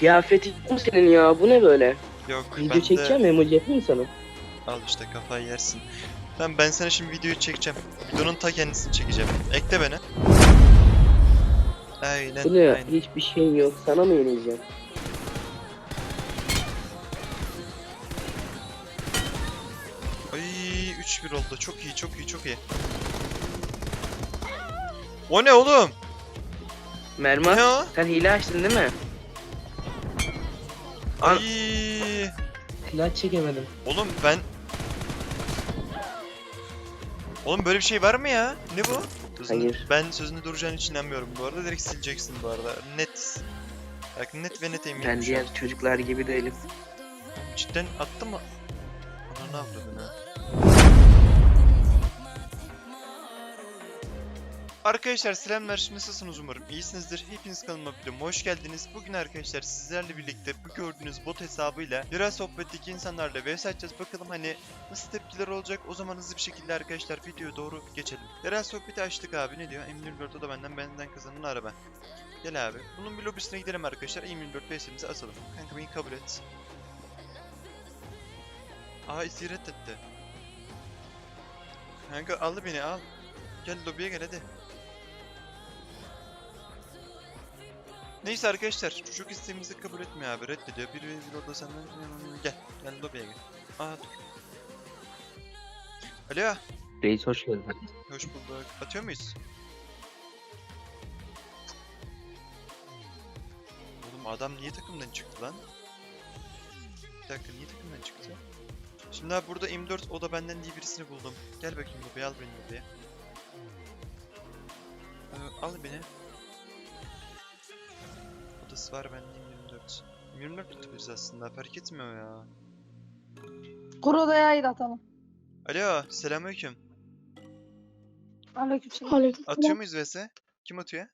Kıyafetin bu senin ya. Bu ne böyle? Yok Video ben çekeceğim de... emoji yapayım sana. Al işte kafayı yersin. Tamam ben sana şimdi videoyu çekeceğim. Videonun ta kendisini çekeceğim. Ekle beni. Aynen Bu ne aynen. Hiçbir şeyin yok. Sana mı yenileceğim? Ay 3-1 oldu. Çok iyi çok iyi çok iyi. O ne oğlum? Ne o? sen hile açtın değil mi? An- Ay. Silah çekemedim. Oğlum ben... Oğlum böyle bir şey var mı ya? Ne bu? Sözünü- Hayır. Ben sözünde duracağın için inanmıyorum bu arada. Direkt sileceksin bu arada. Net. Bak net ve net eminim. Ben şu an. diğer çocuklar gibi değilim. Cidden attı mı? Ona ne yapıyordun ha? Arkadaşlar selamlar nasılsınız umarım iyisinizdir. Hepiniz kanalıma videoma hoş geldiniz. Bugün arkadaşlar sizlerle birlikte bu gördüğünüz bot hesabıyla biraz sohbetteki insanlarla vs atacağız. Bakalım hani nasıl tepkiler olacak? O zaman hızlı bir şekilde arkadaşlar videoya doğru geçelim. Biraz sohbeti açtık abi ne diyor? M24 da benden benden kazanan araba. Gel abi. Bunun bir lobisine gidelim arkadaşlar. M24 vs'imizi atalım kanka beni kabul et. Aa izi reddetti. Kanka al beni al. Gel lobiye gel hadi. Neyse arkadaşlar çocuk isteğimizi kabul etmiyor abi reddediyor. Bir ve bir orada senden gel gel lobiye gel. Aa dur. Alo Reis hoş geldin. hoş bulduk. Atıyor muyuz? Oğlum adam niye takımdan çıktı lan? Bir dakika niye takımdan çıktı? Şimdi abi burada M4 o da benden diye birisini buldum. Gel bakayım lobiye al beni lobiye. Ee, al beni. Odası var bende M24. M24 tutabiliriz aslında fark etmiyor ya. Kur odaya da atalım. Alo selamünaleyküm. Aleykümselam. Atıyor muyuz vs? Kim atıyor?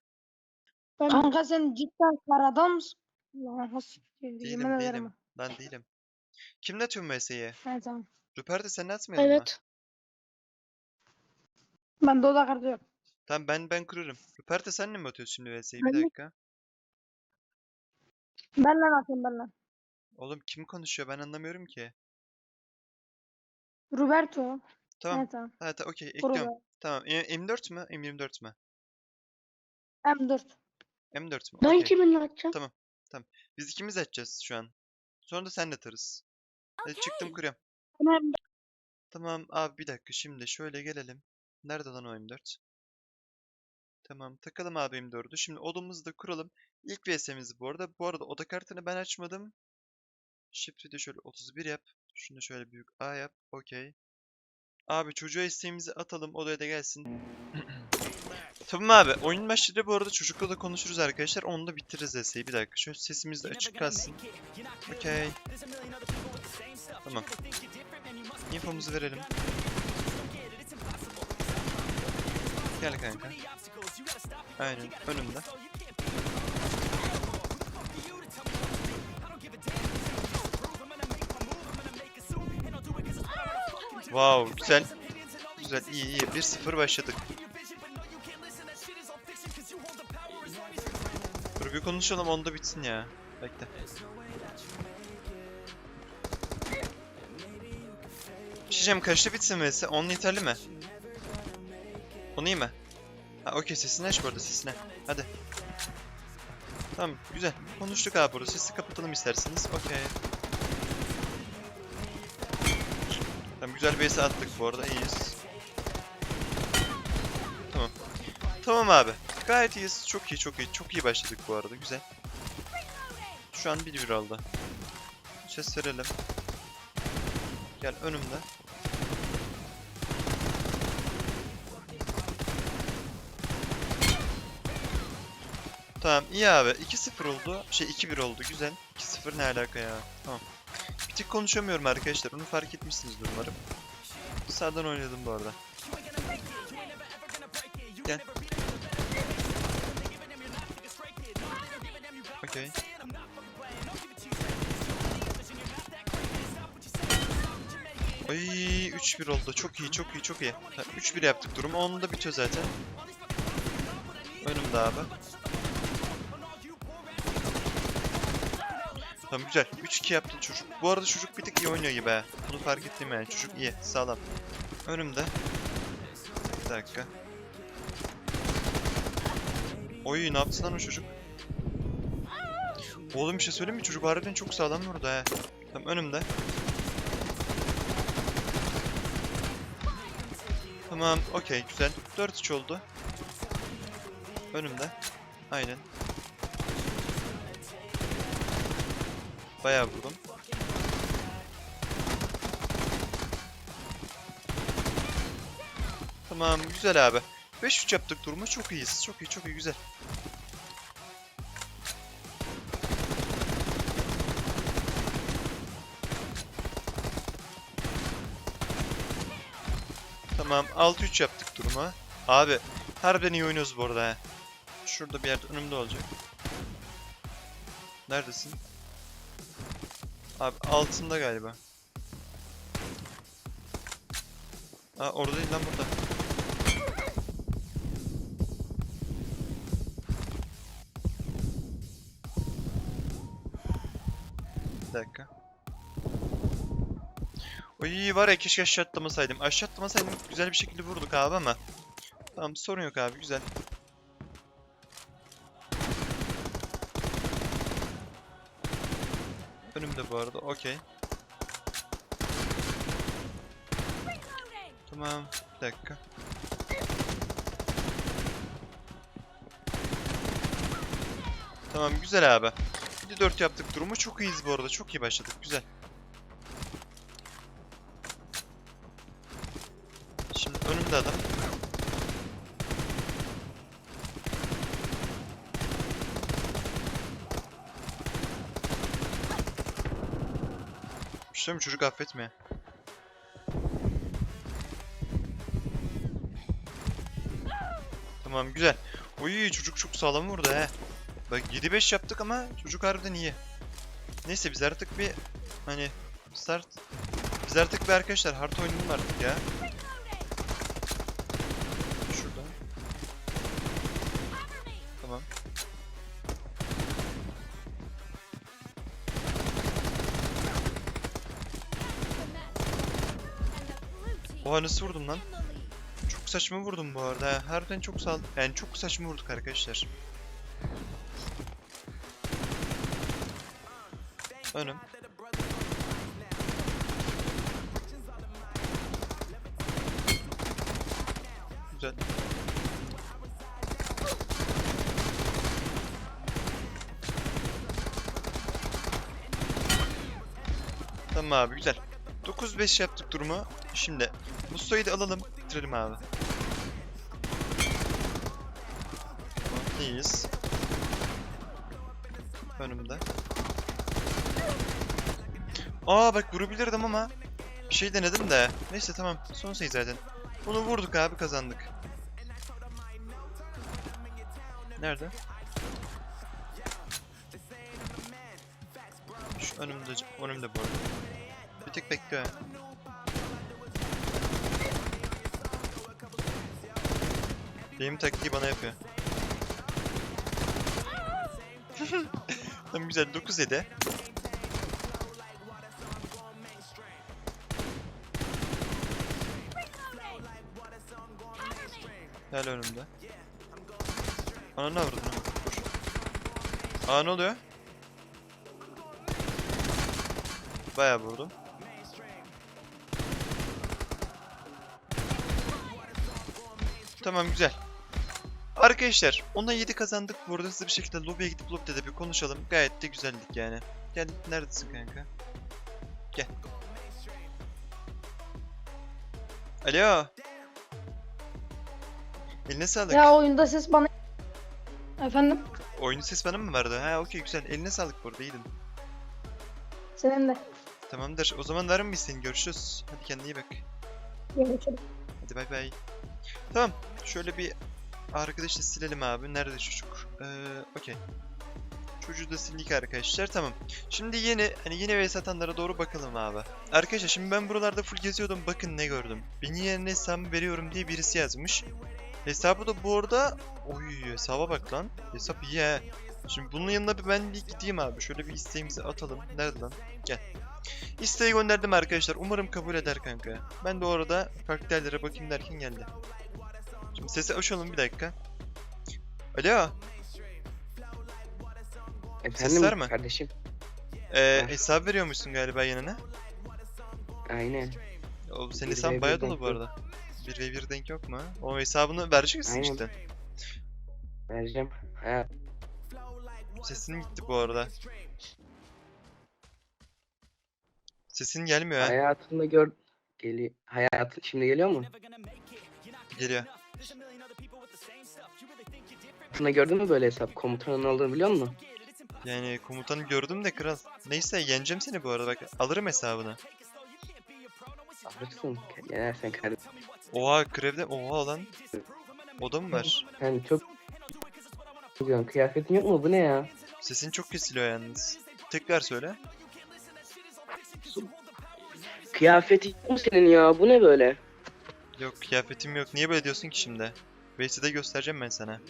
Kanka sen cidden karadan mısın? Lan nasıl? Yemin Değilim ederim. değilim. Ben değilim. Kimle atıyorsun vs'yi? Evet tamam. Rüper de sen mı? Evet. Ben de oda yok. Tamam ben ben kurarım. Rupert de senle mi atıyorsun şimdi vs'yi? Ben Bir de- dakika. Benle atayım benle. Oğlum kim konuşuyor ben anlamıyorum ki. Roberto. Tamam. Evet tamam. Ha, ta- okey ekliyorum. Tamam. E- M4 mü? M24 mü? M4. M4 mü? Ben Okey. kiminle atacağım? Biz ikimiz açacağız şu an. Sonra da sen de atarız. Hadi çıktım kuruyorum. Tamam. Tamam abi bir dakika şimdi şöyle gelelim. Nerede lan o M4? Tamam takalım abi M4'ü. Şimdi odamızı da kuralım. İlk VS'miz bu arada. Bu arada oda kartını ben açmadım. Şifreyi de şöyle 31 yap. Şunu da şöyle büyük A yap. Okey. Abi çocuğa isteğimizi atalım. Odaya da gelsin. Tamam abi. Oyun başladı bu arada. Çocukla da konuşuruz arkadaşlar. Onu da bitiririz VS'yi. Bir dakika. Şöyle sesimiz de açık kalsın. Okey. Tamam. Infomuzu verelim. Gel kanka. Aynen önümde. Wow güzel. Güzel iyi iyi 1-0 başladık. Dur bir konuşalım onda bitsin ya. Bekle. Diyeceğim kaçta bitsin vs? 10 yeterli mi? 10 iyi mi? Okey sesini aç bu arada sesini. Hadi. Tamam güzel. Konuştuk abi burada. Sesi kapatalım isterseniz. Okey. Tamam güzel bir attık bu arada. iyiyiz. Tamam. Tamam abi. Gayet iyiyiz. Çok iyi çok iyi. Çok iyi başladık bu arada. Güzel. Şu an 1-1 oldu. Ses verelim. Gel önümde. Tamam iyi abi. 2-0 oldu. Şey 2-1 oldu. Güzel. 2-0 ne alaka ya. Tamam. Bir tık konuşamıyorum arkadaşlar. Onu fark etmişsinizdir umarım. Sağdan oynadım bu arada. Gel. Okey. Ay 3-1 oldu. Çok iyi, çok iyi, çok iyi. Ha, 3-1 yaptık durum. Onun da bitiyor zaten. Önümde abi. Tamam güzel. 3-2 yaptı çocuk. Bu arada çocuk bir tık iyi oynuyor gibi ha. Bunu fark ettim yani. Çocuk iyi. Sağlam. Önümde. Bir dakika. Oy ne yaptı lan o çocuk? Oğlum bir şey söyleyeyim mi? Çocuk harbiden çok sağlam vurdu ha. Tamam önümde. Tamam okey güzel. 4-3 oldu. Önümde. Aynen. Bayağı vurdum. Tamam güzel abi. 5-3 yaptık durumu çok iyiyiz. Çok iyi çok iyi güzel. Tamam 6-3 yaptık durumu. Abi harbiden iyi oynuyoruz bu arada. Şurada bir yerde önümde olacak. Neredesin? Abi altında galiba. Aa orada değil lan burada. Bir dakika. Oy var ya keşke aşağı atlamasaydım. Aşağı atlamasaydım güzel bir şekilde vurduk abi ama. Tamam sorun yok abi güzel. Önümde bu arada okey. Tamam bir dakika. Tamam güzel abi. Bir de 4 yaptık durumu çok iyiyiz bu arada çok iyi başladık güzel. Şimdi önümde adam. Bir şey söyleyeyim çocuk affetmiyor. Tamam güzel. Oy çocuk çok sağlam vurdu he. Bak 7-5 yaptık ama çocuk harbiden iyi. Neyse biz artık bir hani start biz artık bir arkadaşlar hard oynayalım artık ya. Oha nasıl vurdum lan? Çok saçma vurdum bu arada. ha. Harbiden çok sağ yani çok saçma vurduk arkadaşlar. Önüm. Güzel. Tamam abi güzel. 9-5 yaptık durumu. Şimdi Mustafa'yı da alalım. Bitirelim abi. İyiyiz. Önümde. Aa bak vurabilirdim ama bir şey denedim de. Neyse tamam. Son sayı zaten. Bunu vurduk abi kazandık. Nerede? Şu önümde, önümde bu arada. Tek bekliyor. Benim taktiği bana yapıyor. tamam güzel 9 7. Gel önümde. Ana ne vurdun? Dur. Aa ne oluyor? Bayağı vurdum. Tamam güzel. Arkadaşlar ona 7 kazandık. Burada hızlı bir şekilde lobiye gidip lobide de bir konuşalım. Gayet de güzeldik yani. Gel neredesin kanka? Gel. Alo. Eline sağlık. Ya oyunda ses bana... Efendim? Oyunu ses bana mı verdi? Ha okey güzel. Eline sağlık burada iyiydin. Senin de. Tamamdır. O zaman varım biz senin. Görüşürüz. Hadi kendine iyi bak. Görüşürüz. Hadi bay bay. Tamam. Şöyle bir arkadaşı silelim abi. Nerede çocuk? Ee, okey. Çocuğu da sildik arkadaşlar. Tamam. Şimdi yeni hani yeni ve satanlara doğru bakalım abi. Arkadaşlar şimdi ben buralarda full geziyordum. Bakın ne gördüm. Beni yerine hesabımı veriyorum diye birisi yazmış. Hesabı da bu arada... Oy hesaba bak lan. Hesap iyi he. Şimdi bunun yanına bir ben bir gideyim abi. Şöyle bir isteğimizi atalım. Nerede lan? Gel. İsteği gönderdim arkadaşlar. Umarım kabul eder kanka. Ben de orada farklı yerlere bakayım derken geldi. Şimdi sesi açalım bir dakika. Alo. Efendim var mı? kardeşim? Ee, hesap veriyormuşsun galiba yanına. Aynen. O senin Bir hesabın ve bir bayağı dolu denk bu yok. arada. 1 ve 1 denk yok mu? O hesabını verecek misin Aynen. cidden? Vereceğim. Ha, Sesin gitti bu arada. Sesin gelmiyor ha. hayatımda gör... Geli... Hayatın şimdi geliyor mu? Geliyor. Hayatında gördün mü böyle hesap? Komutanın olduğunu biliyor musun? Yani komutanı gördüm de kral. Neyse yeneceğim seni bu arada bak. Alırım hesabını. Alırsın. Yenersen kardeşim. Oha krevde oha lan. O da mı var? Sen çok... Diyorsun, Kıyafetin yok mu? Bu ne ya? Sesin çok kesiliyor yalnız. Tekrar söyle. Kıyafeti yok mu senin ya? Bu ne böyle? Yok kıyafetim yok. Niye böyle diyorsun ki şimdi? Veysi'de göstereceğim ben sana.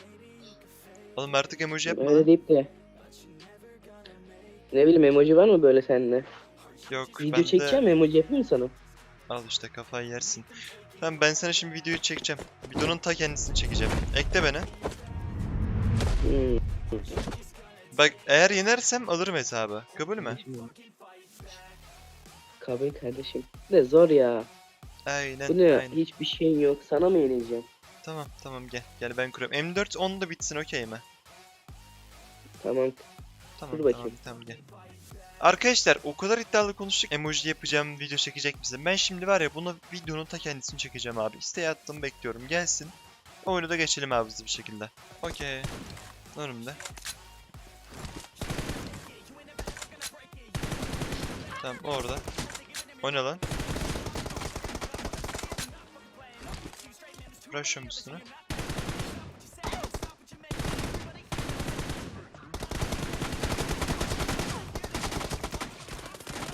Oğlum artık emoji yapma. Öyle lan. deyip de. Ne bileyim emoji var mı böyle sende? Yok Video ben çekeceğim emoji yapayım mı sana? Al işte kafayı yersin. Tamam ben sana şimdi videoyu çekeceğim. Videonun ta kendisini çekeceğim. Ekle beni. Hmm. Bak eğer yenersem alırım hesabı. Kabul mü? Kabul kardeşim. De zor ya. Aynen. Bu ne aynen. Hiçbir şeyin yok. Sana mı yenileceğim? Tamam tamam gel. Gel ben kuruyorum. M4 10 da bitsin okey mi? Tamam. Tamam Dur tamam bakayım. tamam gel. Arkadaşlar o kadar iddialı konuştuk. Emoji yapacağım, video çekecek misin? Ben şimdi var ya bunu videonun ta kendisini çekeceğim abi. İsteği attım bekliyorum. Gelsin. Oyunu da geçelim abi hızlı bir şekilde. Okey. Önümde. Tamam orada. O ne lan? Rush'ım üstüne.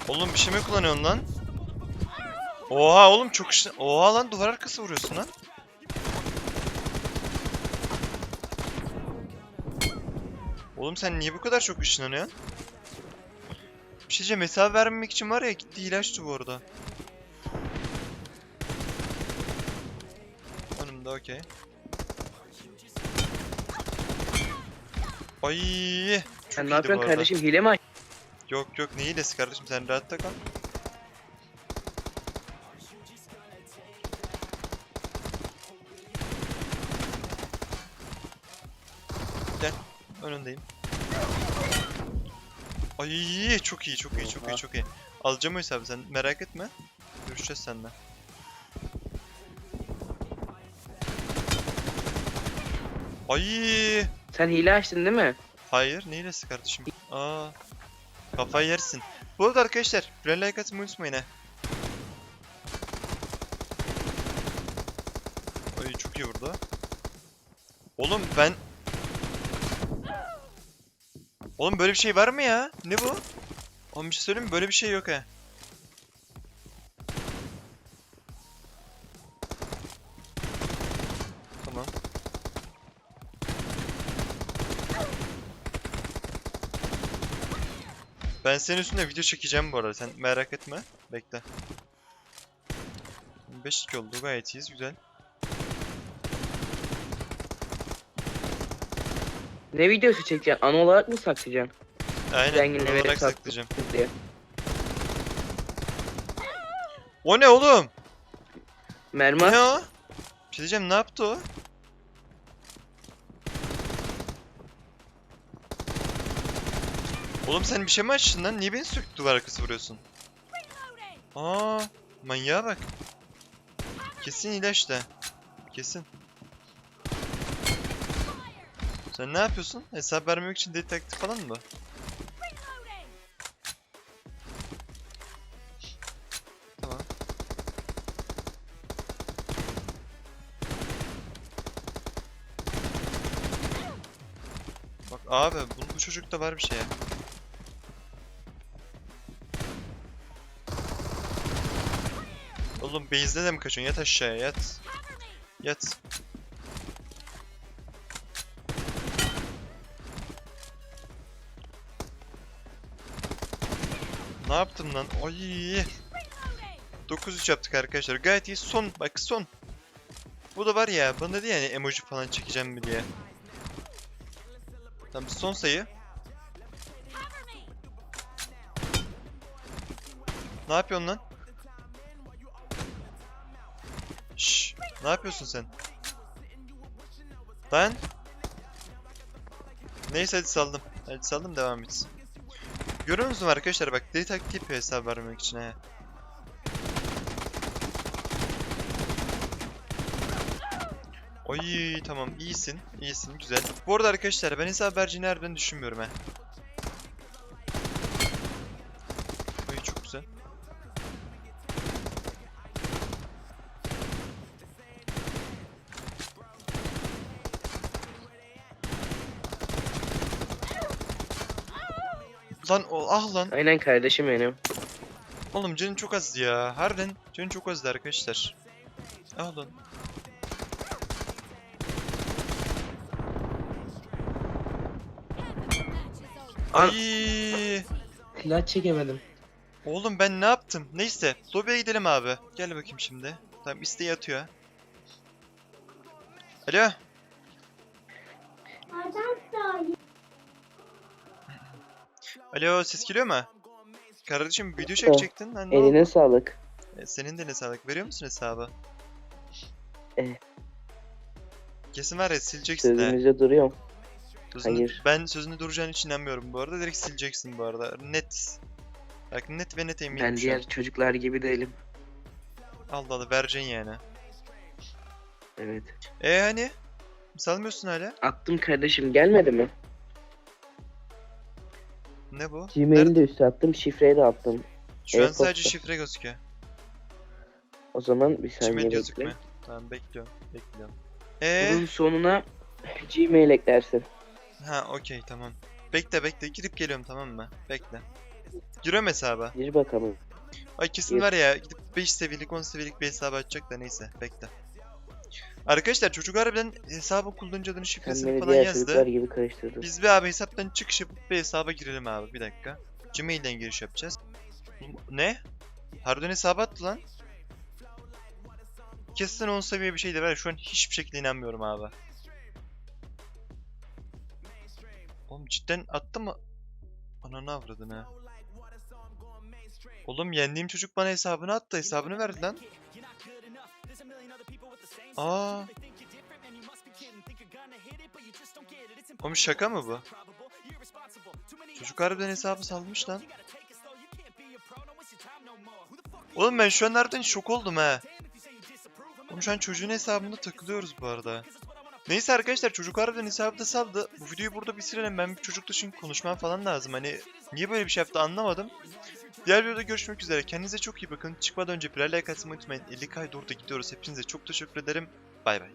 Oğlum bir şey mi kullanıyorsun lan? Oha oğlum çok işte. Oha lan duvar arkası vuruyorsun lan. Oğlum sen niye bu kadar çok ışınlanıyorsun? Bir şey diyeceğim hesap vermemek için var ya gitti ilaçtı bu arada. Okey. Ay. Çok Sen ne yapıyorsun kardeşim? Hile mi aç- Yok yok ne hilesi kardeşim sen rahatta kal. Gel önündeyim. Ay çok iyi çok iyi çok iyi çok iyi. Alacağım o hesabı sen merak etme. Görüşeceğiz seninle. Ay Sen hile açtın değil mi? Hayır, ne hilesi kardeşim? Aa, kafayı yersin. Bu arada arkadaşlar, bir like atmayı unutmayın ha. Ay çok iyi vurdu. Oğlum ben... Oğlum böyle bir şey var mı ya? Ne bu? Oğlum bir şey söyleyeyim mi? Böyle bir şey yok ha. Ben senin üstünde video çekeceğim bu arada. Sen merak etme. Bekle. 5-2 oldu. Gayet iyiyiz. Güzel. Ne videosu çekeceksin? An olarak mı saklayacaksın? Aynen. Verip olarak saklayacağım. diye. O ne oğlum? Mermi Ne o? Bir şey diyeceğim. Ne yaptı o? Oğlum sen bir şey mi açtın lan? Niye beni sürekli duvar arkası vuruyorsun? Aa, manyağa bak. Kesin ilaç da. Kesin. Sen ne yapıyorsun? Hesap vermemek için deli taktik falan mı? Tamam. Bak abi bu, bu çocukta var bir şey ya. Oğlum base'de de mi kaçıyorsun? Yat aşağıya yat. Yat. Ne yaptım lan? Oy. 9-3 yaptık arkadaşlar. Gayet iyi. Son. Bak son. Bu da var ya. Bana dedi yani emoji falan çekeceğim mi diye. Tamam son sayı. Ne yapıyorsun lan? Ne yapıyorsun sen? Lan. Neyse hadi saldım. Hadi saldım devam etsin. Görüyor musunuz arkadaşlar bak deli taktiği yapıyor hesap vermek için he. Oy tamam iyisin iyisin güzel. Bu arada arkadaşlar ben hesap vereceğini harbiden düşünmüyorum he. Oy çok güzel. Lan o ah lan. Aynen kardeşim benim. Oğlum canın çok azdı ya. Harbiden canın çok azdı arkadaşlar. Ah lan. An- Ay. Silah çekemedim. Oğlum ben ne yaptım? Neyse. Lobiye gidelim abi. Gel bakayım şimdi. Tamam isteği atıyor. Alo. Alo ses geliyor mu? Kardeşim video çekecektin. Lan ne oldu? Eline sağlık. E, Senin de ne sağlık. Veriyor musun hesabı? Evet. Kesin var ya sileceksin ha. Sözümüzde duruyorum. Sözünü- Hayır. Ben sözünü duracağını hiç inanmıyorum bu arada. Direkt sileceksin bu arada. Net. Bak net ve net eminim Ben şu an. diğer çocuklar gibi değilim. Allah Allah vereceksin yani. Evet. E hani? Salmıyorsun hala. Attım kardeşim gelmedi mi? Ne bu? Gmail'i de üstü attım. Şifreyi de attım. Şu an e-posta. sadece şifre gözüküyor. O zaman bir saniye Gmail bekle. gözükmüyor. Tamam bekliyorum. Bekliyorum. Eee? Bunun sonuna Gmail eklersin. Ha okey tamam. Bekle bekle girip geliyorum tamam mı? Bekle. Giriyorum hesaba. Gir bakalım. Ay kesin Gir. var ya gidip 5 seviyelik 10 seviyelik bir hesabı açacak da neyse bekle. Arkadaşlar çocuk harbiden hesabı kullanıcı adını şifresini falan diğer yazdı. gibi karıştırdın. Biz bir abi hesaptan çıkış yapıp bir hesaba girelim abi bir dakika. Gmail'den giriş yapacağız. Ne? Harbiden hesaba attı lan. Kesin 10 seviye bir şeydi var şu an hiçbir şekilde inanmıyorum abi. Oğlum cidden attı mı? Ananı avradın ha. Oğlum yendiğim çocuk bana hesabını attı. Hesabını verdi lan. Aa. Oğlum şaka mı bu? Çocuk harbiden hesabı salmış lan. Oğlum ben şu an harbiden şok oldum ha. Oğlum şu an çocuğun hesabında takılıyoruz bu arada. Neyse arkadaşlar çocuk harbiden hesabı da saldı. Bu videoyu burada bitirelim. Ben bir çocukla çünkü konuşmam falan lazım. Hani niye böyle bir şey yaptı anlamadım. Diğer videoda görüşmek üzere. Kendinize çok iyi bakın. Çıkmadan önce bir like atmayı unutmayın. 50 kay doğru da gidiyoruz. Hepinize çok teşekkür ederim. Bay bay.